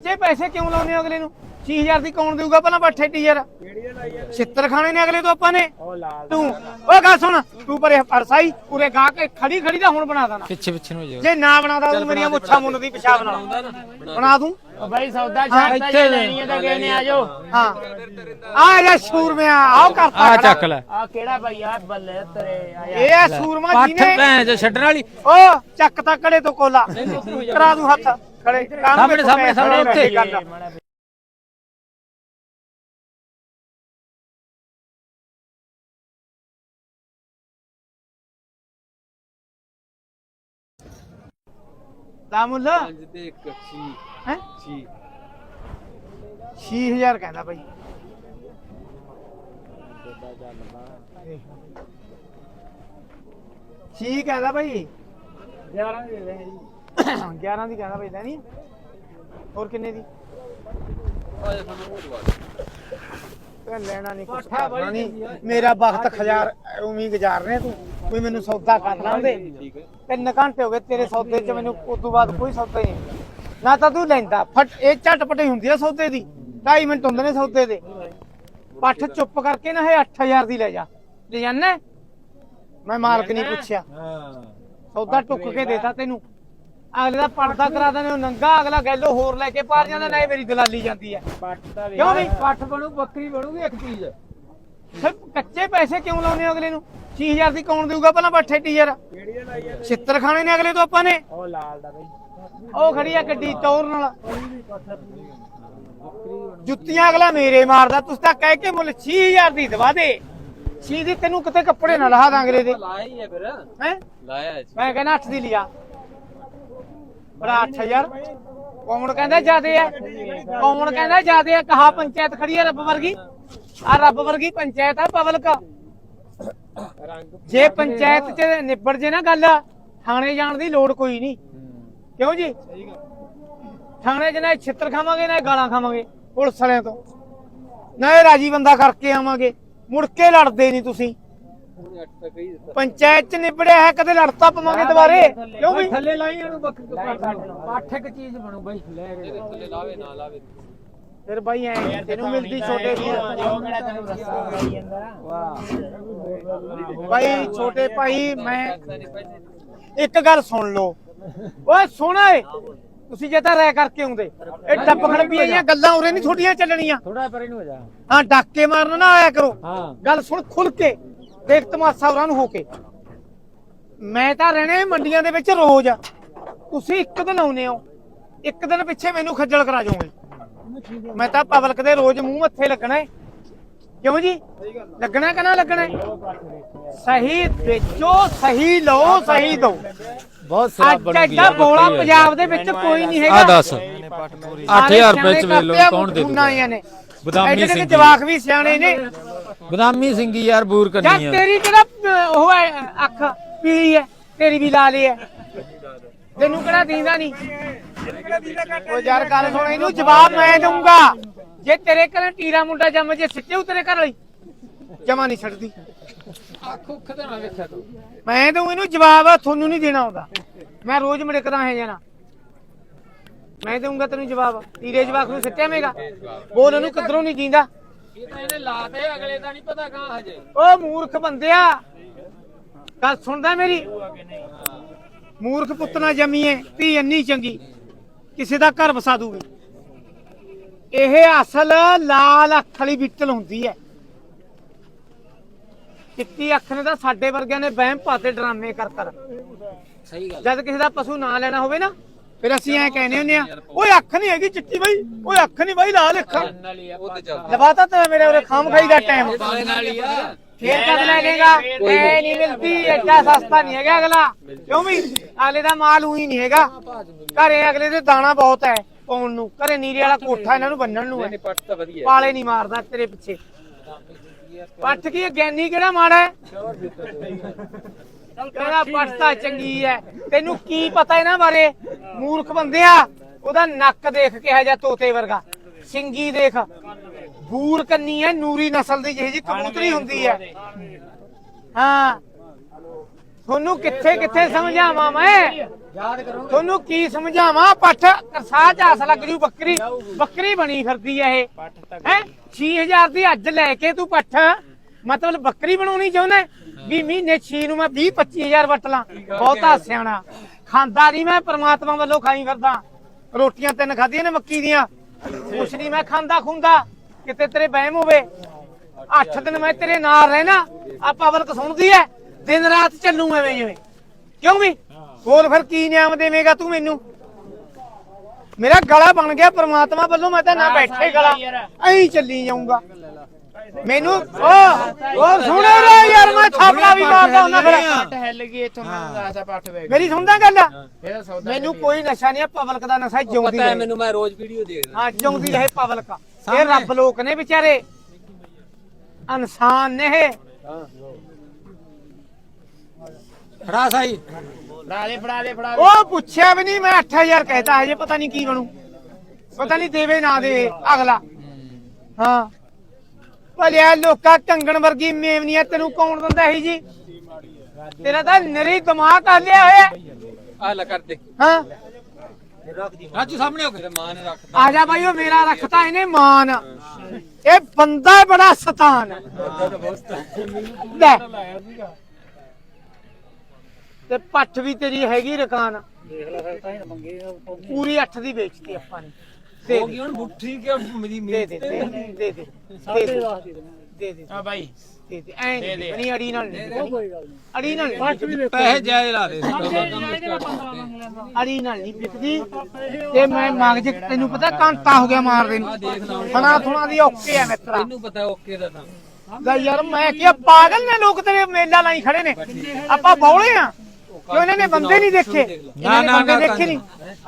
ਜੇ ਪੈਸੇ ਕਿਉਂ ਲਾਉਨੇ ਹੋ ਅਗਲੇ ਨੂੰ? 6000 ਦੀ ਕੌਣ ਦੇਊਗਾ ਪਹਿਲਾਂ ਬੱਠੇ ਟੀ ਯਾਰ ਛਿੱਤਰ ਖਾਣੇ ਨੇ ਅਗਲੇ ਤੋਂ ਆਪਾਂ ਨੇ। ਤੂੰ ਓ ਗਾ ਸੁਣ ਤੂੰ ਪਰੇ ਫਰਸਾਈ ਪੂਰੇ ਗਾ ਕੇ ਖੜੀ ਖੜੀ ਦਾ ਹੁਣ ਬਣਾ ਦੇਣਾ। ਪਿੱਛੇ ਪਿੱਛੇ ਨੂੰ ਜੇ ਨਾ ਬਣਾਦਾ ਤੂੰ ਮੇਰੀਆਂ ਮੁੱਛਾਂ ਮੁੰਨ ਦੀ। ਪਿਸ਼ਾਬ ਨਾਲ ਬਣਾ। ਦੂੰ। ਬਾਈ ਸੌਦਾ ਛੱਡਦਾ ਇੱਥੇ ਜੇ ਲੈਣੀ ਹੈ ਤਾਂ ਕਹਿੰਦੇ ਆ ਜਾਓ। ਹਾਂ। ਆ ਜਾ ਸੂਰਮਿਆ ਆਓ ਕਰਤਾ ਆ। ਚੱਕ ਲੈ। ਆ ਕਿਹੜਾ ਬਾਈ? ਆ ਬੱਲੇ ਤੇਰੇ ਆਇਆ ਇਹ ਆ ਸੂਰਮਾ ਪੱਠ ਜਿਹਨੇ ਭੈਣ ਚ ਛੱਡਣ ਵਾਲੀ। ਓ ਚੱਕ ਤਾਂ ਕੜੇ ਤੋਂ ਕੋਲਾ। ਕਰਾ ਦੂੰ ਹੱਥ। ਖੜੇ ਸਾਹਮਣੇ, ਸਾਹਮਣੇ, ਸਾਹਮਣੇ, ਉੱਤੇ। ਦਾ ਮੁੱਲ ਹੈ? 6000 ਕਹਿੰਦਾ ਭਾਈ ਠੀਕ ਕਹਿੰਦਾ ਭਾਈ 11 ਦੀ ਦੇ ਦੇ। 11 ਦੀ ਕਹਿੰਦਾ ਭਾਈ ਲੈਣੀ? ਹੋਰ ਕਿੰਨੇ ਦੀ? ਤੇ ਲੈਣਾ ਨਹੀਂ ਕੁਛ ਕਰਨਾ ਨਹੀਂ ਮੇਰਾ ਵਕਤ ਖਜ਼ਾਰ ਉਮੀ ਗੁਜ਼ਾਰ ਰਿਹਾ ਤੂੰ। ਕੋਈ ਮੈਨੂੰ ਸੌਦਾ ਕਰ ਲਾਂਦੇ ਤਿੰਨ ਘੰਟੇ ਹੋ ਗਏ ਤੇਰੇ ਸੌਦੇ 'ਚ ਮੈਨੂੰ ਉਸ ਤੋਂ ਬਾਅਦ ਕੋਈ ਸੌਦਾ ਹੀ ਨਹੀਂ। ਨਾ ਤਾਂ ਤੂੰ ਲੈਂਦਾ। ਫਟ ਇਹ ਝਟਪਟ ਹੀ ਹੁੰਦੀ ਆ ਸੌਦੇ ਦੀ। 2.5 ਮਿੰਟ ਹੁੰਦੇ ਨੇ ਸੌਦੇ ਦੇ। ਪੱਠ ਚੁੱਪ ਕਰਕੇ ਨਾ ਇਹ 8000 ਦੀ ਲੈ ਜਾ। ਲੈ ਜਾਨਾ ਮੈਂ ਮਾਲਕ ਨਹੀਂ ਪੁੱਛਿਆ। ਸੌਦਾ ਟੁੱਕ ਕੇ ਦੇਤਾ ਤੈਨੂੰ। ਅਗਲੇ ਦਾ ਪਰਦਾ ਕਰਾ ਦੇਣੇ ਉਹ ਨੰਗਾ ਅਗਲਾ ਗੈਲੋ ਹੋਰ ਲੈ ਕੇ ਪਾਰ ਜਾਂਦਾ ਨਾ ਇਹ ਮੇਰੀ ਦਲਾਲੀ ਜਾਂਦੀ ਹੈ। ਪੱਟ ਕਿਉਂ ਵੀ ਪੱਟ ਬਣੂ ਬੱਕਰੀ ਬਣੂਗੀ ਇੱਕ ਚੀਜ਼। ਫਿਰ ਕੱਚੇ ਪੈਸੇ ਕਿਉਂ ਲਾਉਨੇ ਹੋ ਅਗਲੇ ਨੂੰ? 6000 ਦੀ ਕੌਣ ਦੇਊਗਾ ਪਹਿਲਾਂ ਬੱਠੇ ਟੀ ਯਾਰ ਕਿਹੜੀ ਲਾਈ ਆ ਛਿੱਤਰ ਖਾਣੇ ਨੇ ਅਗਲੇ ਤੋਂ ਆਪਾਂ ਨੇ। ਉਹ ਲਾਲ ਦਾ ਬਾਈ। ਉਹ ਖੜੀ ਆ ਗੱਡੀ ਟੌਰ ਨਾਲ। ਜੁੱਤੀਆਂ ਅਗਲਾ ਮੇਰੇ ਮਾਰਦਾ ਤੁਸੀਂ ਤਾਂ ਕਹਿ ਕੇ ਮੁੱਲ 6000 ਦੀ ਦਵਾ ਦੇ। ਛੀ ਦੀ ਤੈਨੂੰ ਕਿਤੇ ਕੱਪੜੇ ਨਾ ਲਹਾ ਦਾਂ ਅਗਲੇ ਦੇ। ਲਾਇਆ ਹੀ ਹੈ ਫਿਰ। ਹੈ? ਲਾਇਆ ਮੈਂ ਕਹਿੰਦਾ 8 ਦੀ ਲਿਆ। ਬੜਾ 8000 ਕੌਣ ਕਹਿੰਦਾ ਜਿਆਦੇ ਆ? ਕੌਣ ਕਹਿੰਦਾ ਜਿਆਦੇ ਆ? ਕਹਾ ਪੰਚਾਇਤ ਖੜੀ ਆ ਰੱਬ ਵਰਗੀ। ਆ ਰੱਬ ਵਰਗੀ ਪੰਚਾਇਤ ਆ ਪਬਲਿਕ। ਜੇ ਪੰਚਾਇਤ ਚ ਨਿਬੜ ਜੇ ਨਾ ਗੱਲ, ਥਾਣੇ ਜਾਣ ਦੀ ਲੋੜ ਕੋਈ ਨਹੀਂ। ਕਿਉਂ ਜੀ? ਥਾਣੇ 'ਚ ਨਾ ਛਿੱਤਰ ਖਾਵਾਂਗੇ, ਨਾ ਇਹ ਗਾਲਾਂ ਖਾਵਾਂਗੇ ਪੁਲਿਸ ਵਾਲਿਆਂ ਤੋਂ। ਨਾ ਇਹ ਰਾਜੀ ਬੰਦਾ ਕਰਕੇ ਆਵਾਂਗੇ। ਮੁੜ ਕੇ ਲੜਦੇ ਨਹੀਂ ਤੁਸੀਂ। ਪੰਚਾਇਤ 'ਚ ਨਿਬੜਿਆ ਹੈ ਕਦੇ ਲੜਤਾ ਪਵਾਂਗੇ ਦੁਬਾਰੇ? ਕਿਉਂ ਵੀ ਥੱਲੇ ਲਾਈ ਇਹਨੂੰ ਬੱਕਰੀ ਪੱਠ ਇੱਕ ਚੀਜ਼ ਬਣੂ ਬਾਈ ਲੈ ਕੇ ਥੱਲੇ ਲਾਵੇ ਨਾ ਲਾਵੇ। ਫਿਰ ਬਾਈ ਐ ਤੈਨੂੰ ਮਿਲਦੀ ਛੋਟੇ ਵਾਹ। ਬਾਈ ਛੋਟੇ ਭਾਈ ਮੈਂ ਇੱਕ ਗੱਲ ਸੁਣ ਲਓ। ਓਏ ਸੁਣ ਤੁਸੀਂ ਜੇ ਤਾਂ ਰਹਿ ਕਰਕੇ ਆਉਂਦੇ। ਇਹ ਟੱਪ ਖੜਪੀਆਂ ਜਿਹੀਆਂ ਗੱਲਾਂ ਉਰੇ ਨਹੀਂ ਛੋਟੀਆਂ ਚੱਲਣੀਆਂ। ਥੋੜਾ ਪਰੇ ਨੂੰ ਹੋ ਜਾ। ਹਾਂ ਡਾਕੇ ਮਾਰਨ ਨਾ ਆਇਆ ਕਰੋ। ਹਾਂ। ਗੱਲ ਸੁਣ ਖੁੱਲ ਕੇ। ਦੇਖ ਤਮਾਸ਼ਾ ਉਹਨਾਂ ਨੂੰ ਹੋ ਕੇ। ਮੈਂ ਤਾਂ ਰਹਿਣੇ ਮੰਡੀਆਂ ਦੇ ਵਿੱਚ ਰੋਜ਼ ਤੁਸੀਂ ਇੱਕ ਦਿਨ ਆਉਨੇ ਹੋ। ਇੱਕ ਦਿਨ ਪਿੱਛੇ ਮੈਨੂੰ ਖੱਜਲ ਕਰਾ ਜਾਓਗੇ ਮੈਂ ਤਾਂ ਪਬਲਿਕ ਦੇ ਰੋਜ਼ ਮੂੰਹ ਮੱਥੇ ਲੱਗਣਾ ਹੈ ਕਿਉਂ ਜੀ? ਲੱਗਣਾ ਕਿ ਨਾ ਲੱਗਣਾ? ਸਹੀ ਵੇਚੋ ਸਹੀ ਲਓ ਸਹੀ ਦੋ ਬਹੁਤ ਸਰਾਬ ਅੱਜ ਬਣੂਗੀ ਐਡਾ ਬੋਲਾ ਪੰਜਾਬ ਦੇ ਵਿੱਚ ਕੋਈ ਨਹੀਂ ਹੈਗਾ। ਆ ਦੱਸ। ਸਾਰੇ 8000 ਰੁਪਏ ਚ ਆ, ਕੌਣ ਦੇ ਦੂਗਾ। ਬਦਾਮੀ ਸਿੰਘ ਜਵਾਕ ਵੀ ਸਿਆਣੇ ਨੇ। ਬਦਾਮੀ ਸਿੰਘੀ ਯਾਰ ਬੂਰ ਯਾਰ ਕਰਨੀ ਆ ਤੇਰੀ ਕਿਹੜਾ ਅਹ, ਉਹ ਹੈ ਅੱਖ ਪੀਲੀ ਹੈ ਤੇਰੀ ਵੀ ਲਾਲੀ ਹੈ ਤੈਨੂੰ ਕਿਹੜਾ ਦੀਂਦਾ ਨਹੀਂ? ਉਹ ਯਾਰ ਗੱਲ ਸੁਣ ਇਹਨੂੰ ਜਵਾਬ ਮੈਂ ਦਊਂਗਾ। ਜੇ ਤੇਰੇ ਘਰੇ ਟੀਰਾ ਮੁੰਡਾ ਜੰਮ ਜੇ ਸਿੱਟੇ ਤੇਰੇ ਘਰ ਵਾਲੀ? ਜਮਾ ਨਹੀਂ ਛੱਡਦੀ। ਅੱਖ ਉੱਖ ਤਾਂ ਨਾ ਵੇਖਿਆ ਤੂੰ। ਮੈਂ ਦਊਂ ਇਹਨੂੰ ਜਵਾਬ ਤੁਹਾਨੂੰ ਨਹੀਂ ਦੇਣਾ ਆਉਂਦਾ ਮੈਂ ਰੋਜ਼ ਮੜਕਦਾ ਹੈ ਜਾਣਾ। ਮੈਂ ਦਊਂਗਾ ਤੈਨੂੰ ਜਵਾਬ। ਤੀਰੇ ਜਵਾਬ ਨੂੰ ਸਿੱਟਿਆ ਮੇਗਾ ਬੋਲ ਇਹਨੂੰ ਕਿੱਧਰੋਂ ਨਹੀਂ ਜੀਂਦਾ? ਇਹ ਤਾਂ ਇਹਨੇ ਲਾਤੇ ਅਗਲੇ ਦਾ ਨਹੀਂ ਪਤਾ ਕਹਾਂ ਹਜੇ। ਓ ਮੂਰਖ ਬੰਦਿਆ ਗੱਲ ਸੁਣਦਾ ਮੇਰੀ? ਮੂਰਖ ਪੁੱਤ ਨਾ ਜੰਮੀਏ ਧੀ ਇੰਨੀ ਚੰਗੀ ਕਿਸੇ ਦਾ ਘਰ ਵਸਾ ਦੂਗੀ। ਇਹ ਅਸਲ ਲਾਲ ਅੱਖ ਵਾਲੀ ਬਿੱਟਲ ਹੁੰਦੀ ਹੈ ਚਿੱਟੀ ਅੱਖ ਨੇ ਤਾਂ ਸਾਡੇ ਵਰਗਿਆਂ ਨੇ ਵਹਿਮ ਪਾਤੇ ਡਰਾਮੇ ਕਰ ਕਰ। ਸਹੀ ਗੱਲ। ਜਦ ਕਿਸੇ ਦਾ ਪਸ਼ੂ ਨਾ ਲੈਣਾ ਹੋਵੇ ਨਾ ਫਿਰ ਅਸੀਂ ਐ ਕਹਿੰਦੇ ਹੁੰਦੇ ਆ ਓਏ ਅੱਖ ਨਹੀਂ ਹੈਗੀ ਚਿੱਟੀ ਬਈ ਓਏ ਅੱਖ ਨਹੀਂ ਬਈ ਲਾਲ ਅੱਖ ਉਹ ਤੇ ਚੱਲ ਲਵਾਤਾ ਤੇ ਮੇਰੇ ਉਰੇ ਖਾਮ ਖਾਈ ਦਾ ਟਾਈਮ ਫੇਰ ਕਦ ਲੈ ਲੇਗਾ ਐ ਨਹੀਂ। ਮਿਲਦੀ ਐਡਾ ਸਸਤਾ ਨਹੀਂ ਹੈਗਾ ਅਗਲਾ। ਕਿਉਂ ਵੀ ਅਗਲੇ ਦਾ ਮਾਲ ਉਹੀ ਨਹੀਂ ਹੈਗਾ। ਘਰੇ ਅਗਲੇ ਦੇ ਦਾਣਾ ਬਹੁਤ ਹੈ ਪਾਉਣ ਨੂੰ। ਘਰੇ ਨੀਰੇ ਵਾਲਾ ਕੋਠਾ ਇਹਨਾਂ ਨੂੰ ਬੰਨਣ ਨੂੰ ਹੈ ਪੱਟ ਤਾਂ ਵਧੀਆ। ਪਾਲੇ ਨਹੀਂ ਮਾਰਦਾ ਤੇਰੇ ਪਿੱਛੇ। ਪੱਠ ਕੀ ਗਿਆਨੀ ਕਿਹੜਾ ਮਾੜਾ ਹੈ ਕਹਿੰਦਾ ਪੱਠ ਤਾਂ ਚੰਗੀ ਹੈ ਤੈਨੂੰ ਕੀ ਪਤਾ ਇਹਨਾਂ ਬਾਰੇ? ਮੂਰਖ ਬੰਦਿਆ ਉਹਦਾ ਨੱਕ ਦੇਖ ਕਿਹਾ ਜਾ ਤੋਤੇ ਵਰਗਾ। ਸਿੰਗੀ ਦੇਖ। ਬੂਰ ਕੰਨੀ ਹੈ ਨੂਰੀ ਨਸਲ ਦੀ ਜਿਹੀ ਜੀ ਕਬੂਤਰੀ ਹੁੰਦੀ ਹੈ ਹਾਂ। ਤੁਹਾਨੂੰ ਕਿੱਥੇ ਕਿੱਥੇ ਸਮਝਾਵਾਂ ਮੈਂ? ਯਾਦ ਕਰੋ ਤੁਹਾਨੂੰ ਕੀ ਸਮਝਾਵਾਂ? ਪੱਠ ਕਰਸਾ ਆਸ ਲੱਗ ਜੂ ਬੱਕਰੀ। ਬੱਕਰੀ ਬਣੀ ਫਿਰਦੀ ਐ ਇਹ। ਹੈ? 6000 ਦੀ ਅੱਜ ਲੈ ਕੇ ਤੂੰ ਪੱਠ। ਮਤਲਬ ਬੱਕਰੀ ਬਣਾਉਣੀ ਚਾਹੁੰਦਾ ਵੀ ਮਹੀਨੇ 6 ਨੂੰ ਮੈਂ 20 25000 ਵਟ ਲਾਂ। ਬਹੁਤਾ ਸਿਆਣਾ। ਖਾਂਦਾ ਨਹੀਂ ਮੈਂ ਪ੍ਰਮਾਤਮਾ ਵੱਲੋਂ ਖਾਈ ਫਿਰਦਾ। ਰੋਟੀਆਂ ਤਿੰਨ ਖਾਧੀਆਂ ਨੇ ਮੱਕੀ ਦੀਆਂ। ਕੁਛ ਨਹੀਂ ਮੈਂ ਖਾਂਦਾ ਖੁੰਦਾ। ਕਿਤੇ ਤੇਰੇ ਵਹਿਮ ਹੋਵੇ। 8 ਦਿਨ ਮੈਂ ਤੇਰੇ ਨਾਲ ਰਹਿਣਾ। ਆ ਪਬਲਿਕ ਸੁਣਦੀ ਐ ਦਿਨ ਰਾਤ ਚੱਲੂ ਐਵੇਂ ਜਿਵੇਂ। ਕਿਉਂ ਵੀ? ਬੋਲ ਫਿਰ ਕੀ ਨਿਆਮ ਦੇਵੇਂਗਾ ਤੂੰ ਮੈਨੂੰ? ਮੇਰਾ ਗਲਾ ਬਣ ਗਿਆ ਪ੍ਰਮਾਤਮਾ ਵੱਲੋਂ ਮੈਂ ਤਾਂ ਨਾ ਬੈਠੇ ਗਲਾ। ਐਂ ਚੱਲੀ ਜਾਊਂਗਾ। ਮੈਨੂੰ ਓ ਓ ਸੁਣੋ ਰੇ ਯਾਰ ਮੈਂ ਥਾਪੜਾ ਵੀ ਮਾਰਦਾ ਹੁੰਦਾ ਫਿਰ ਹਿੱਲ ਗਈ ਇੱਥੋਂ ਮੈਨੂੰ ਦੱਸਦਾ ਪੱਠ ਵੇਖ। ਮੇਰੀ ਸੁਣਦਾ ਗੱਲ? ਇਹਦਾ ਸੌਦਾ ਮੈਨੂੰ ਕੋਈ ਨਸ਼ਾ ਨਹੀਂ ਪਬਲਿਕ ਦਾ ਨਸ਼ਾ ਜਿਉਂਦੀ ਪਤਾ ਹੈ ਰਹੇ। ਮੈਨੂੰ ਮੈਂ ਰੋਜ਼ ਵੀਡੀਓ ਦੇਖਦਾ ਹਾਂ ਜਿਉਂਦੀ ਰਹੇ ਪਬਲਿਕ। ਇਹ ਰੱਬ ਲੋਕ ਨੇ ਵਿਚਾਰੇ। ਇਨਸਾਨ ਨੇ ਇਹ। ਫੜਾ ਸਾਈ। ਫੜਾ ਦੇ ਫੜਾ ਦੇ ਫੜਾ ਦੇ। ਉਹ ਪੁੱਛਿਆ ਵੀ ਨਹੀਂ ਮੈਂ 8000 ਕਹਿਤਾ ਹਜੇ ਪਤਾ ਨਹੀਂ ਕੀ ਬਣੂ। ਪਤਾ ਨਹੀਂ ਦੇਵੇ ਨਾ ਦੇਵੇ ਅਗਲਾ। ਹਾਂ। ਭਲਿਆ ਲੋਕਾਂ ਕੰਗਣ ਵਰਗੀ ਮੇਵਨੀਆਂ ਤੈਨੂੰ ਕੌਣ ਦਿੰਦਾ ਹੈ ਜੀ? ਤੇਰਾ ਤਾਂ ਨਰੀ ਦਿਮਾਗ ਆ ਲਿਆ ਹੋਇਆ। ਆ ਲੈ ਕਰ ਦੇ। ਹਾਂ। ਰਾਜੂ ਸਾਹਮਣੇ ਹੋ ਕੇ। ਮਾਂ ਨੇ ਰੱਖ ਆ ਜਾ ਬਾਈ ਉਹ ਮੇਰਾ ਰੱਖਤਾ ਇਹਨੇ ਮਾਨ। ਇਹ ਬੰਦਾ ਬੜਾ ਸਤਾਨ। ਲੈ। ਤੇ ਪੱਠ ਵੀ ਤੇਰੀ ਹੈਗੀ ਰਕਾਨ। ਪੂਰੀ 8 ਦੀ ਵੇਚਤੀ ਆਪਾਂ ਨੇ। ਦੇ ਦੇ। ਗਈ ਹੁਣ ਬੁੱਠੀ ਕਿ ਮੇਰੀ ਦੇ ਮੇਰੀ ਦੇ ਦੇ ਦੇ ਦੇ ਦੇ। ਦੇ ਦੇ। ਆ ਬਾਈ। ਦੇ ਦੇ। ਐ। ਨਹੀਂ ਅੜੀ ਨਾਲ। ਨਹੀਂ। ਅੜੀ ਨਾਲ ਪੈਸੇ ਜਾਇਜ਼ ਲਾ ਦੇ। ਅੜੀ ਨਾਲ ਨਹੀਂ ਵਿਕਦੀ ਤੇ ਮੈਂ ਮਗਜ ਤੈਨੂੰ ਪਤਾ ਘੰਟਾ ਹੋ ਗਿਆ ਮਾਰਦੇ ਨੂੰ। ਫਣਾ ਥੁਣਾ ਦੀ ਓਕੇ ਆ ਮਿੱਤਰਾ। ਤੈਨੂੰ ਪਤਾ ਓਕੇ ਦਾ ਤਾਂ। ਯਾਰ ਮੈਂ ਕੀ ਪਾਗਲ ਨੇ ਲੋਕ ਤੇਰੇ ਮੇਲਾ ਲਾਈ ਖੜੇ ਨੇ। ਆਪਾਂ ਬੌਲੇ ਆ। ਕਿਉਂ ਇਹਨਾਂ ਨੇ ਬੰਦੇ ਨਹੀਂ ਦੇਖੇ? ਨੇ ਨਾ, ਬੰਦੇ ਨਾ, ਦੇਖੇ ਨਹੀਂ।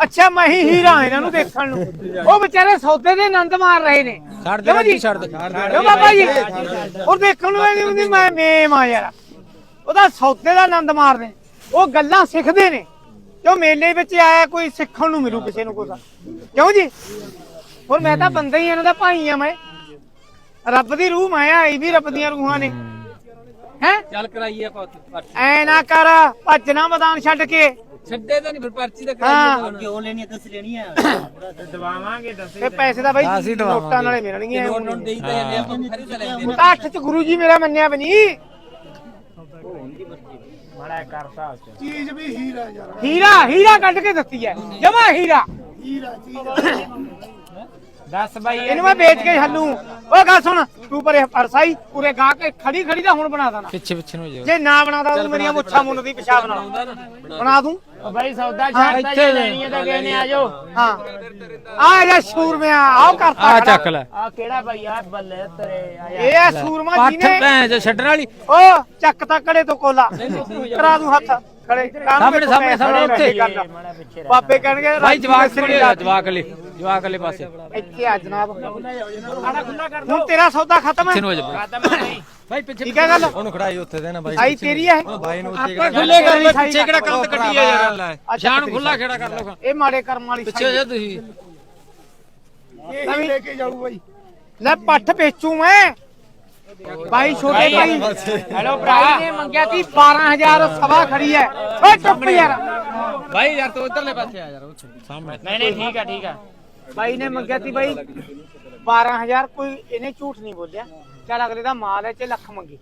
ਅੱਛਾ ਮੈਂ ਹੀ ਹੀਰਾ ਇਹਨਾਂ ਨੂੰ ਦੇਖਣ ਨੂੰ। ਉਹ ਵਿਚਾਰੇ ਸੌਦੇ ਦੇ ਆਨੰਦ ਮਾਰ ਰਹੇ ਨੇ। ਛੱਡ ਦੇ ਜੀ? ਛੱਡ ਦੇ। ਕਿਉਂ ਬਾਬਾ ਜੀ। ਉਹ ਦੇਖਣ ਨੂੰ ਨਹੀਂ ਹੁੰਦੀ ਮੈਂ ਮੇਮ ਆ ਯਾਰ। ਉਹਦਾ ਸੌਦੇ ਦਾ ਆਨੰਦ ਮਾਰਦੇ। ਉਹ ਗੱਲਾਂ ਸਿੱਖਦੇ ਨੇ। ਜੋ ਮੇਲੇ ਵਿੱਚ ਆਇਆ ਕੋਈ ਸਿੱਖਣ ਨੂੰ ਮਿਲੂ ਕਿਸੇ ਨੂੰ ਕੁਛ ਕਿਉਂ ਜੀ? ਹੋਰ ਮੈਂ ਤਾਂ ਬੰਦਾ ਹੀ ਇਹਨਾਂ ਦਾ ਭਾਈ ਆ ਮੈਂ। ਰੱਬ ਦੀ ਰੂਹ ਮੈਂ ਆਈ ਵੀ ਰੱਬ ਦੀਆਂ ਰੂਹਾਂ ਨੇ। ਹੈ? ਚੱਲ ਕਰਾਈਏ ਆਪਾਂ ਉੱਥੇ ਪਰਚੀ। ਐ ਨਾ ਕਰ ਭੱਜਣਾ ਮੈਦਾਨ ਛੱਡ ਕੇ। ਛੱਡੇ ਤਾਂ ਨਹੀਂ ਫਿਰ ਪਰਚੀ ਤਾਂ ਹਾਂ। ਕਰਾਈਏ ਕਿਉਂ ਲੈਣੀ ਦੱਸ ਲੈਣੀ ਆ? ਦਵਾਵਾਂਗੇ ਦੱਸੇ ਤੇ ਪੈਸੇ ਤਾਂ ਬਾਈ ਅਸੀਂ ਦਵਾਵਾਂਗੇ। ਨੋਟਾਂ ਨਾਲੇ ਮਿਲਣਗੀਆਂ। ਨੋਟ ਨੋਟ ਦੇਈ ਤਾਂ ਜਾਂਦੇ ਆਪਾਂ ਖਰੀ ਤਾਂ ਲੈਂਦੇ ਨੇ। ਤਾਂ ਅੱਠ ਚ ਗੁਰੂ ਜੀ ਮੇਰਾ ਮੰਨਿਆ ਬਣੀ ਮਾੜਾ ਕਰਤਾ ਉਸ ਚ ਹੀਰਾ ਹੀਰਾ ਕੱਢ ਕੇ ਦਿੱਤੀ ਹੈ ਜਮਾ ਹੀਰਾ। ਦੱਸ ਬਾਈ ਇਹਨੂੰ ਮੈਂ ਵੇਚ ਕੇ ਹੱਲੂ। ਓ ਗਾ ਸੁਣ ਤੂੰ ਪਰੇ ਪਰਸਾਈ ਪੂਰੇ ਗਾ ਕੇ ਖੜੀ ਖੜੀ ਦਾ ਹੁਣ ਬਣਾ ਦੇਣਾ। ਪਿੱਛੇ ਪਿੱਛੇ ਨੂੰ ਹੋ ਜਾ ਜੇ ਨਾ ਬਣਾਦਾ ਤੂੰ ਮੇਰੀਆਂ ਮੁੱਛਾਂ ਮੁੱਲ ਦੀ ਪਿਸ਼ਾਬ ਨਾਲ। ਬਣਾ ਦੂੰ? ਬਾਈ ਸੌਦਾ ਛੱਡਦਾ ਇੱਥੇ ਜੇ ਲੈਣੀ ਹੈ ਤਾਂ ਕਹਿੰਦੇ ਆ ਜਾਓ ਹਾਂ। ਆ ਜਾ ਸੂਰਮਿਆ ਆਓ ਕਰਤਾ ਆ। ਚੱਕ ਲੈ। ਆ ਕਿਹੜਾ ਬਾਈ ਆ ਬੱਲੇ ਤੇਰੇ ਆਇਆ ਇਹ ਆ ਸੂਰਮਾ ਜੀ ਪੱਠ ਨੇ ਭੈਣ ਚ ਛੱਡਣ ਵਾਲੀ। ਓ ਚੱਕ ਤਾ ਕੜੇ ਤੋਂ ਕੋਲਾ। ਕਰਾ ਦੂੰ ਹੱਥ। ਖੜੇ। ਸਾਹਮਣੇ, ਸਾਹਮਣੇ, ਸਾਹਮਣੇ, ਉੱਥੇ। ਬਾਬੇ ਕਹਿਣਗੇ ਭਾਈ ਜਵਾਕ ਆ, ਜਵਾਕ ਲੈ ਜਵਾਕ ਲੈ ਪਾਸੇ। ਇੱਥੇ ਆ ਜਨਾਬ। ਹੁਣ ਤੇਰਾ ਸੌਦਾ ਖਤਮ ਹੈ। ਭਾਈ ਪਿੱਛੇ ਠੀਕ ਹੈ ਗੱਲ? ਉਹਨੂੰ ਖੜਾਈ ਉੱਥੇ ਦੇਣਾ ਬਾਈ। ਆਈ ਤੇਰੀ ਹੈ। ਬਾਈ ਨੂੰ ਆਪਾਂ ਖੁੱਲੇ ਕਰ ਲੈ ਪਿੱਛੇ ਕਿਹੜਾ ਕੰਧ ਕੱਟੀ ਆ ਯਾਰ? ਲੈ। ਸ਼ਾਨ ਖੁੱਲਾ ਖੇੜਾ ਕਰ ਲੋ ਇਹ ਮਾੜੇ ਕਰਮ ਵਾਲੀ ਪਿੱਛੇ ਜਾ ਤੁਸੀਂ। ਨਵੀਂ ਲੈ ਕੇ ਜਾਊ ਬਾਈ। ਲੈ ਪੱਠ ਵੇਚੂ ਮੈਂ। ਬਾਈ ਛੋਟੇ ਭਾਈ। ਹੈਲੋ ਭਰਾ। ਨੇ ਮੰਗਿਆ ਸੀ 12000 ਸਵਾ ਖੜੀ ਹੈ। ਓ ਚੁੱਪ ਯਾਰ। ਭਾਈ ਯਾਰ ਤੂੰ ਉਧਰਲੇ ਪਾਸੇ ਆ ਯਾਰ ਉੱਥੇ। ਸਾਹਮਣੇ। ਨਹੀਂ ਨਹੀਂ ਠੀਕ ਆ ਠੀਕ ਆ। ਬਾਈ ਨੇ ਮੰਗਿਆ ਸੀ ਬਾਈ 12000 ਕੋਈ ਇਹਨੇ ਝੂਠ ਨਹੀਂ ਬੋਲਿਆ। ਚੱਲ ਅਗਲੇ ਦਾ ਮਾਲ ਹੈ ਚ ਲੱਖ ਮੰਗੀ।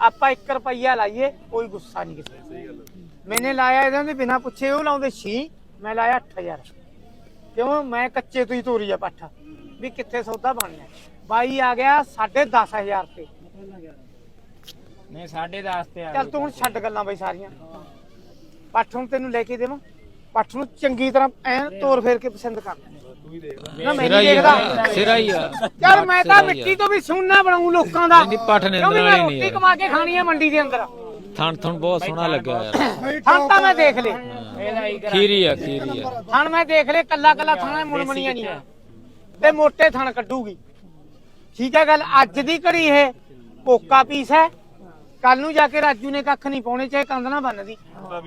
ਆਪਾਂ 1 ਰੁਪਈਆ ਲਾਈਏ ਕੋਈ ਗੁੱਸਾ ਨਹੀਂ ਕਿਸੇ। ਮੈਨੇ ਲਾਇਆ ਇਹਨਾਂ ਦੇ ਬਿਨਾ ਪੁੱਛੇ ਉਹ ਲਾਉਂਦੇ ਸੀ ਮੈਂ ਲਾਇਆ 8000 ਕਿਉਂ? ਮੈਂ ਕੱਚੇ ਤੋਂ ਹੀ ਤੋਰੀ ਆ ਪੱਠ। ਵੀ ਕਿੱਥੇ ਸੌਦਾ ਬਣਨਾ ਬਾਈ ਆ ਗਿਆ 10500 ਤੇ। ਨਹੀਂ 10.5 ਤੇ ਆ ਚੱਲ ਤੂੰ ਹੁਣ ਛੱਡ ਗੱਲਾਂ ਬਈ ਸਾਰੀਆਂ। ਪੱਠ ਨੂੰ ਤੈਨੂੰ ਲੈ ਕੇ ਦੇਵਾਂ। ਪੱਠ ਨੂੰ ਚੰਗੀ ਤਰ੍ਹਾਂ ਐਨ ਤੋਰ ਫੇਰ ਕੇ ਪਸੰਦ ਕਰ। ਨਾ ਮੈਂ ਨਹੀਂ ਹੀ ਦੇਖਦਾ। ਸਿਰਾ ਹੀ ਆ। ਚੱਲ ਮੈਂ ਤਾਂ। ਮਿੱਟੀ ਤੋਂ ਵੀ ਸੁਣਨਾ ਬਣਾਉਂ ਲੋਕਾਂ ਦਾ। ਨਹੀਂ, ਪੱਠ ਨੇ ਅੰਦਰ ਵਾਲੀ ਨਹੀਂ ਰੋਟੀ। ਕਮਾ ਕੇ ਖਾਣੀ ਹੈ ਮੰਡੀ ਦੇ ਅੰਦਰ। ਥਣ ਥਣ ਬਹੁਤ ਸੋਹਣਾ ਲੱਗਿਆ ਯਾਰ। ਥਣ ਤਾਂ ਮੈਂ ਦੇਖ ਲੇ ਇਹਦਾ ਹੀ ਕਰਾ। ਖੀਰੀ ਆ ਖੀਰੀ ਆ। ਥਣ ਮੈਂ ਦੇਖ ਲੇ ਕੱਲਾ ਕੱਲਾ ਥਣਾ ਮੁਣਮਣੀਆਂ ਨਹੀਂ ਤੇ ਮੋਟੇ ਥਣ ਕੱਢੂਗੀ। ਠੀਕ ਹੈ ਗੱਲ ਅੱਜ ਦੀ ਘੜੀ ਇਹ ਕੋਕਾ ਪੀਸ ਹੈ। ਕੱਲ ਨੂੰ ਜਾ ਕੇ ਰਾਜੂ ਨੇ ਕੱਖ ਨਹੀਂ ਪਾਉਣੇ ਚਾਹੇ ਕੰਧ ਨਾ ਬੰਨਦੀ।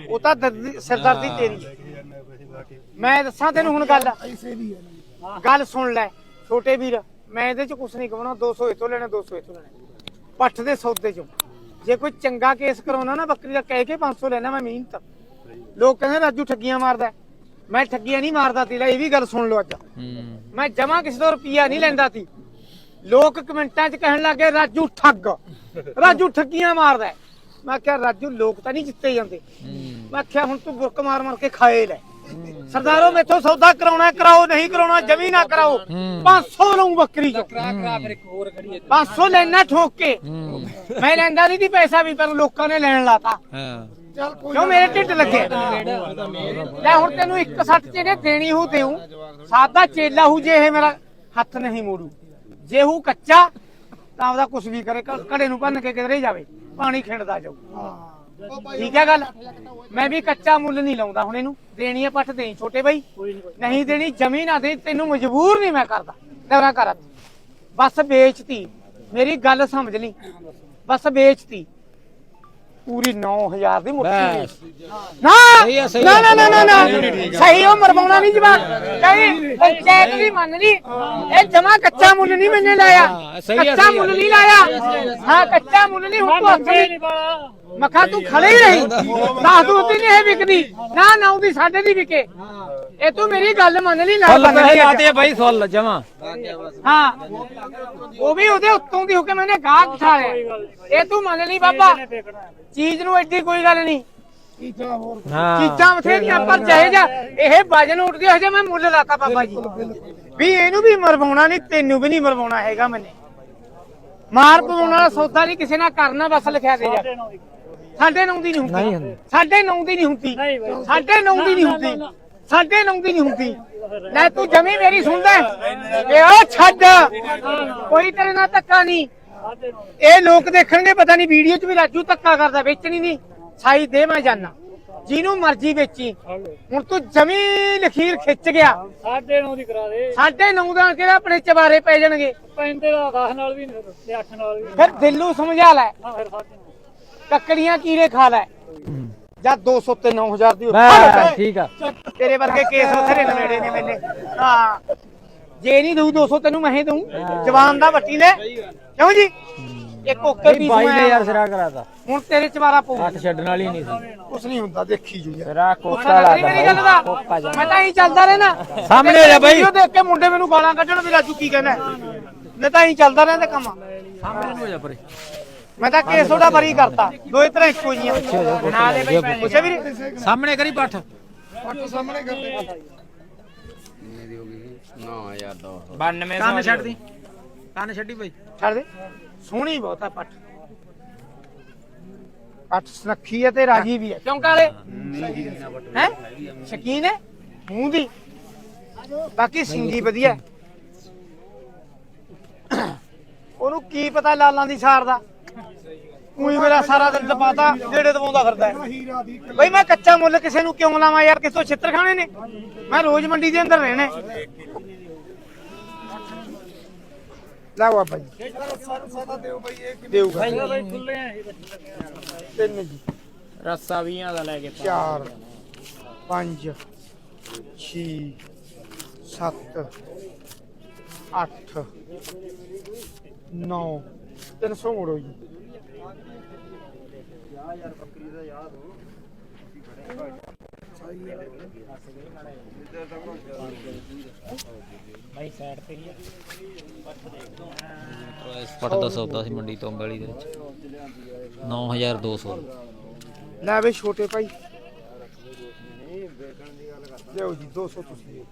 ਉਹ ਤਾਂ ਦਰਦੀ ਸਿਰਦਰਦੀ ਤੇਰੀ। ਹੈ। ਮੈਂ ਦੱਸਾਂ ਤੈਨੂੰ ਹੁਣ ਗੱਲ। ਗੱਲ ਸੁਣ ਲੈ ਛੋਟੇ ਵੀਰ ਮੈਂ ਇਹਦੇ ਚ ਕੁਛ ਨਹੀਂ ਕਹਣਾ 200 ਇਥੋਂ ਲੈਣਾ 200 ਇਥੋਂ ਲੈਣਾ। ਪੱਠ ਦੇ ਸੌਦੇ ਚੋਂ। ਜੇ ਕੋਈ ਚੰਗਾ ਕੇਸ ਕਰਾਉਣਾ ਨਾ ਬੱਕਰੀ ਦਾ ਕਹਿ ਕੇ 500 ਲੈਣਾ ਮੈਂ ਮਿਹਨਤ। ਲੋਕ ਕਹਿੰਦੇ ਰਾਜੂ ਠੱਗੀਆਂ ਮਾਰਦਾ ਹੈ। ਮੈਂ ਠੱਗੀਆਂ ਨਹੀਂ ਮਾਰਦਾ ਤੇਰਾ ਇਹ ਵੀ ਗੱਲ ਸੁਣ ਲਓ ਅੱਜ। ਹੂੰ। ਮੈਂ ਜਮਾ ਕਿਸੇ ਤੋਂ ਰੁਪਈਆ ਨਹੀਂ ਲੈਂਦਾ ਸੀ ਲੋਕ ਕਮੈਂਟਾਂ 'ਚ ਕਹਿਣ ਲੱਗੇ ਰਾਜੂ ਠੱਗ। ਰਾਜੂ ਠੱਗੀਆਂ ਮਾਰਦਾ ਹੈ। ਮੈਂ ਕਿਹਾ ਰਾਜੂ ਲੋਕ ਤਾਂ ਨਹੀਂ ਜਿੱਤੇ ਜਾਂਦੇ। ਮੈਂ ਕਿਹਾ ਹੁਣ ਤੂੰ ਬੁਰਕ ਮਾਰ ਮਾਰ ਕੇ ਖਾਏ ਲੈ। ਸਰਦਾਰੋ ਮੇਥੋਂ ਸੌਦਾ ਕਰਾਉਣਾ ਹੈ, ਕਰਾਓ ਨਹੀਂ ਕਰਾਉਣਾ ਜਮੀ ਨਾ ਕਰਾਓ। ਹੂੰ। 500 ਲਊ ਬੱਕਰੀ ਚੋਂ। ਕਰਾ ਕਰਾ ਫਿਰ ਇੱਕ ਹੋਰ ਖੜੀ ਹੈ 500 ਲੈਣਾ ਠੋਕ। ਕੇ ਮੈਂ ਲੈਂਦਾ ਨਹੀਂ ਦੀ ਪੈਸਾ ਵੀ ਪਰ ਲੋਕਾਂ ਨੇ ਲੈਣ ਲਾਤਾ। ਹਾਂ। ਕਿਉਂ ਮੇਰੇ ਢਿੱਡ ਲੱਗੇ? ਲੈ ਹੁਣ ਤੈਨੂੰ ਇੱਕ ਸੱਟ ਚ ਇਹਨੇ ਦੇਣੀ ਹੂ ਦੇਉ ਸਾਦਾ ਚੇਲਾ ਹੂ ਜੇ ਇਹ ਮੇਰਾ ਹੱਥ ਨਹੀਂ ਮੋੜੂ। ਜੇ ਉਹ ਕੱਚਾ, ਤਾਂ ਉਹਦਾ ਕੁਝ ਵੀ ਕਰੇ ਕ- ਘੜੇ ਨੂੰ ਭੰਨ ਕੇ ਕਿਧਰੇ ਜਾਵੇ, ਪਾਣੀ ਖਿੰਡਦਾ ਜਾਊ। ਠੀਕ ਹੈ ਗੱਲ? ਮੈਂ ਵੀ ਕੱਚਾ ਮੁੱਲ ਨਹੀਂ ਲਾਉਂਦਾ ਹੁਣ ਇਹਨੂੰ। ਦੇਣੀ ਹੈ ਪੱਠ ਦੇਈ ਛੋਟੇ ਬਾਈ। ਨਹੀਂ ਦੇਣੀ ਜ਼ਮੀਨ ਆ ਦੇ, ਤੈਨੂੰ ਮਜਬੂਰ ਨਹੀਂ ਮੈਂ ਕਰਦਾ। ਦਵਰਾ ਕਰ। ਬਸ ਵੇਚਤੀ ਮੇਰੀ ਗੱਲ ਸਮਝ ਲਈ। ਬਸ ਵੇਚਤੀ ਪੂਰੀ 9000 ਦੀ ਮੁੱਠੀ। ਨਾ ਸਹੀ ਆ, ਸਹੀ ਨਾ। ਨਾ ਨਾ ਨਾ ਨਾ। ਸਹੀ ਉਹ ਮਰਵਾਉਣਾ ਨਹੀਂ ਜਵਾਨ ਕਹੀ ਪੰਚਾਇਤ ਦੀ ਮੰਨ ਲਈ। ਇਹ ਜਮਾ ਕੱਚਾ ਮੁੱਲ ਨਹੀਂ ਮੈਨੇ ਲਾਇਆ। ਕੱਚਾ। ਮੁੱਲ ਨਹੀਂ ਲਾਇਆ। ਹਾਂ ਕੱਚਾ ਮੁੱਲ ਨਹੀਂ ਹੁਣ ਤੂੰ ਨਹੀਂ ਮੱਖਾ ਤੂੰ ਖੜੇ ਹੀ ਰਹੀ। ਦੱਸ ਦੂ ਤੀ ਨਹੀਂ ਇਹ ਵਿਕਦੀ। ਨਾ ਨਾ ਦੀ ਸਾਡੇ ਦੀ ਵਿਕੇ। ਇਹ ਤੂੰ ਮੇਰੀ ਗੱਲ ਮੰਨ ਲਈ ਨਾ ਫੁੱਲ ਮੰਨ ਪੈਸੇ ਲਈ ਆਤੇ ਬਾਈ ਫੁੱਲ ਜਮਾ। ਹਾਂ ਉਹ ਵੀ ਉਹਦੇ ਉੱਤੋਂ ਦੀ ਹੋ ਕੇ ਮੈਨੇ ਗਾਹ ਉਠਾ ਲਿਆ। ਇਹ ਤੂੰ ਮੰਨ ਲਈ ਬਾਬਾ। ਚੀਜ਼ ਨੂੰ ਐਡੀ ਕੋਈ ਗੱਲ ਨਹੀਂ। ਹਾਂ। ਚੀਜ਼ਾਂ ਬਥੇਰੀਆਂ ਪਰ ਚਾਹੇ ਜਾ ਇਹ ਵਜਨ ਉੱਠਦੀ ਹਜੇ ਮੈਂ ਮੁੱਲ ਲਾਤਾ ਬਾਬਾ ਜੀ। ਵੀ ਇਹਨੂੰ ਵੀ ਮਰਵਾਉਣਾ ਨਹੀਂ ਤੈਨੂੰ ਵੀ ਨਹੀਂ ਮਰਵਾਉਣਾ ਹੈਗਾ ਮੈਨੇ। ਮਾਰ ਪਵਾਉਣ ਵਾਲਾ ਸੌਦਾ ਨਹੀਂ ਕਿਸੇ ਨਾਲ ਕਰਨਾ ਬਸ ਲਿਖਿਆ ਦੇ ਜਾ। ਸਾਡੇ ਨੌ ਦੀ ਨਹੀਂ ਹੁੰਦੀ। ਸਾਡੇ ਨੌ ਦੀ ਨਹੀਂ ਹੁੰਦੀ। ਸਾਡੇ ਨੌ ਦੀ ਨਹੀਂ ਹੁੰਦੀ। ਸਾਡੇ ਨੌ ਦੀ ਨਹੀਂ ਹੁੰਦੀ। ਲੈ ਤੂੰ ਜਮੀ ਮੇਰੀ ਸੁਣਦਾ? ਇਹ ਉਹ ਛੱਡ। ਕੋਈ ਤੇਰੇ ਨਾਲ ਧੱਕਾ ਨਹੀਂ। ਇਹ ਲੋਕ ਦੇਖਣਗੇ ਪਤਾ ਨਹੀਂ ਵੀਡੀਓ 'ਚ ਵੀ ਰਾਜੂ ਧੱਕਾ ਕਰਦਾ ਵੇਚਣੀ ਨਹੀਂ। ਸਾਈ ਦੇ ਮੈਂ ਜਾਨਾ। ਜਿਹਨੂੰ ਮਰਜ਼ੀ ਵੇਚੀ। ਹੁਣ ਤੂੰ ਜਮੀ ਲਖੀਰ ਖਿੱਚ ਗਿਆ। ਸਾਡੇ ਨੂੰ ਦੀ ਕਰਾ ਦੇ। ਸਾਢੇ ਨੌ ਦਾ ਕਿਹੜਾ ਆਪਣੇ ਚਵਾਰੇ ਪੈ ਜਾਣਗੇ? ਪੈਂਦੇ ਦਾ 10 ਨਾਲ ਵੀ ਨਹੀਂ ਤੇ 8 ਨਾਲ ਵੀ ਫਿਰ ਦਿਲ ਨੂੰ ਸਮਝਾ ਲੈ। ਹਾਂ ਫਿਰ ਸਾਡੇ ਨੂੰ। ਕੱਕੜੀਆਂ ਕੀੜੇ ਖਾ ਲੈ। ਜਾਂ 200 ਤੇ 9000 ਦੀ ਬਸ ਠੀਕ ਆ। ਤੇਰੇ ਵਰਗੇ ਕੇਸ ਬਥੇਰੇ ਨਵੇੜੇ ਨੇ ਮੈਨੇ। ਹਾਂ। ਜੇ ਨਹੀਂ ਦਊ 200 ਤੈਨੂੰ ਮੈਂ ਹੀ ਦਊ। ਜਵਾਨ ਦਾ ਵੱਟੀ ਲੈ ਕਿਉਂ ਜੀ? ਇੱਕ ਓਕੇ ਪੀਸ ਬਾਈ ਨੇ ਯਾਰ ਸਿਰਾ ਕਰਾਤਾ। ਹੁਣ ਤੇਰੇ ਚਵਾਰਾ ਪਊ। ਹੱਥ ਛੱਡਣ ਵਾਲੀ ਨਹੀਂ ਸੀ। ਕੁਛ ਨਹੀਂ ਹੁੰਦਾ ਦੇਖੀ ਜੂ ਯਾਰ। ਸਿਰਾ ਕੋਕਾ ਮੇਰੀ ਗੱਲ ਦਾ। ਮੈਂ ਤਾਂ ਹੀ ਚੱਲਦਾ ਰਹਿਣਾ। ਸਾਹਮਣੇ ਆ ਜਾ ਬਾਈ। ਵੀਡੀਓ ਦੇਖ ਕੇ ਮੁੰਡੇ ਮੈਨੂੰ ਗਾਲਾਂ ਕੱਢਣ ਵੀ ਰਾਜੂ ਕੀ ਕਹਿੰਦਾ ਮੈਂ ਤਾਂ ਹੀ ਚੱਲਦਾ ਰਹਿੰਦਾ ਕੰਮ। ਸਾਹਮਣੇ ਨੂੰ ਹੋ ਜਾ ਪਰੇ। ਮੈਂ ਤਾਂ ਕੇਸ ਉਹਦਾ ਬਰੀ ਕਰਤਾ। ਦੋਏ ਤਰ੍ਹਾਂ ਇੱਕੋ ਜੀਆਂ ਨਾ ਦੇ ਬਈ ਪੁੱਛੇ ਵੀਰੇ ਸਾਹਮਣੇ ਕਰੀ ਪੱਠ। ਕੰਨ ਛੱਡ ਦੀ। ਕੰਨ ਛੱਡੀ ਬਾਈ। ਛੱਡ ਦੇ। ਸੋਹਣੀ ਬਹੁਤ ਆ ਪੱਟ ਪੱਟ ਸੁਨੱਖੀ ਹੈ ਤੇ ਰਾਜੀ ਵੀ ਹੈ ਕਿਉਂ ਕਾਲੇ? ਹੈ? ਸ਼ਕੀਨ ਹੈ? ਮੂੰਹ ਦੀ। ਬਾਕੀ ਸਿੰਗੀ ਵਧੀਆ। ਹੈ। ਉਹਨੂੰ ਕੀ ਪਤਾ ਲਾਲਾਂ ਦੀ ਸਾਰ ਦਾ। ਉਹੀ ਮੇਰਾ ਸਾਰਾ ਦਿਨ ਦਪਾਤਾ ਜਿਹੜੇ ਦਵਾਉਂਦਾ ਫਿਰਦਾ ਹੈ। ਬਈ ਮੈਂ ਕੱਚਾ ਮੁੱਲ ਕਿਸੇ ਨੂੰ ਕਿਉਂ ਲਾਵਾਂ ਯਾਰ ਕਿਸੇ ਤੋਂ ਛਿੱਤਰ ਖਾਣੇ ਨੇ? ਮੈਂ ਰੋਜ਼ ਮੰਡੀ ਦੇ ਅੰਦਰ ਰਹਿਣਾ। ਲਾਓ ਆਪਾਂ ਜੀ ਭਾਈ ਖੁੱਲੇ ਆ ਇਹ ਤਿੰਨ ਜੀ। ਰੱਸਾ 20 ਦਾ ਲੈ ਕੇ 4 5 6 7 8 9 300 ਮੋੜੋ ਜੀ। ਭਾਈ ਸਾਈਡ ਤੇ ਹੀ ਪੱਟ ਦਾ ਸੌਦਾ ਸੀ ਮੰਡੀ ਤੋਂ ਗਲੀ ਦੇ ਵਿੱਚ। 9200 ਲੈ ਵੇ ਛੋਟੇ ਭਾਈ। ਲਿਓ ਜੀ 200 ਤੁਸੀਂ। ਦਿਓ।